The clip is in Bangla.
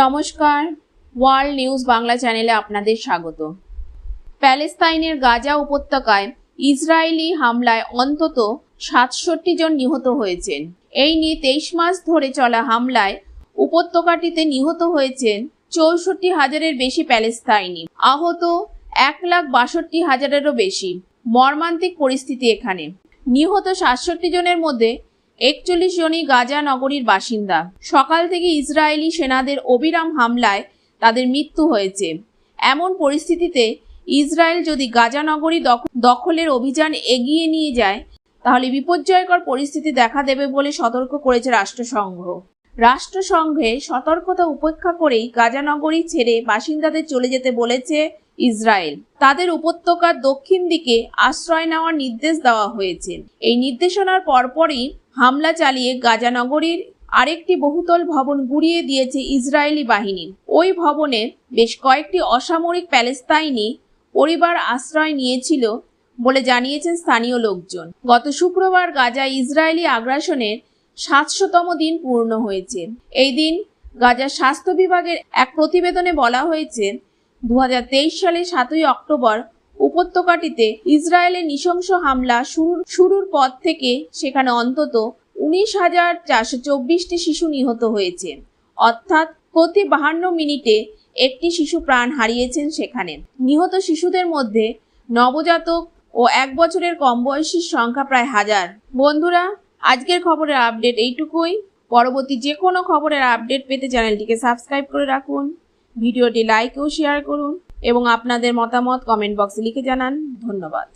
নমস্কার, ওয়ার্ল্ড নিউজ বাংলা চ্যানেলে আপনাদের স্বাগত। প্যালেস্তাইনের গাজা উপত্যকায় ইসরায়েলি হামলায় অন্তত সাতষট্টি জন নিহত হয়েছেন। এই নিয়ে তেইশ মাস ধরে চলা হামলায় উপত্যকাটিতে নিহত হয়েছেন চৌষট্টি হাজারের বেশি প্যালেস্তাইনি। আহত এক লাখ বাষট্টি হাজারেরও বেশি। মর্মান্তিক পরিস্থিতি এখানে। নিহত সাতষট্টি জনের মধ্যে একচল্লিশ জনই গাজা নগরীর বাসিন্দা। সকাল থেকে ইসরায়েলি সেনাদের অবিরাম হামলায় তাদের মৃত্যু হয়েছে। এমন পরিস্থিতিতে ইসরায়েল যদি গাজা নগরী দখ- দখলের অভিযান এগিয়ে নিয়ে যায়, তাহলে বিপর্যয়কর পরিস্থিতি দেখা দেবে বলে সতর্ক করেছে রাষ্ট্রসংঘ। রাষ্ট্রসংঘে সতর্কতা উপেক্ষা করেই গাজা নগরী ছেড়ে বাসিন্দাদের চলে যেতে বলেছে ইসরায়েল। তাদের উপত্যকার দক্ষিণ দিকে আশ্রয় নেওয়ার নির্দেশ দেওয়া হয়েছে। এই নির্দেশনার পরপরই হামলা চালিয়ে গাজা নগরীর আরেকটি বহুতল ভবন গুড়িয়ে দিয়েছে ইসরায়েলি বাহিনী। ওই ভবনে বেশ কয়েকটি অসামরিক প্যালেস্তাইনি পরিবার আশ্রয় নিয়েছিল বলে জানিয়েছেন স্থানীয় লোকজন। গত শুক্রবার গাজা ইসরায়েলি আগ্রাসনের সাতশোতম দিন পূর্ণ হয়েছে। এই দিন গাজার স্বাস্থ্য বিভাগের এক প্রতিবেদনে বলা হয়েছে দু সালের সাতই অক্টোবর উপত্যকাটিতে ইসরায়েলের নৃশংস হামলা শুরুর শুরুর পর থেকে সেখানে অন্তত উনিশ হাজার চারশো চব্বিশটি শিশু নিহত হয়েছে। অর্থাৎ প্রতি বাহান্ন মিনিটে একটি শিশু প্রাণ হারিয়েছেন সেখানে। নিহত শিশুদের মধ্যে নবজাতক ও এক বছরের কম বয়সীর সংখ্যা প্রায় হাজার। বন্ধুরা, আজকের খবরের আপডেট এইটুকুই। পরবর্তী যে কোনো খবরের আপডেট পেতে চ্যানেলটিকে সাবস্ক্রাইব করে রাখুন। ভিডিওটি লাইক ও শেয়ার করুন এবং আপনাদের মতামত কমেন্ট বক্সে লিখে জানান। ধন্যবাদ।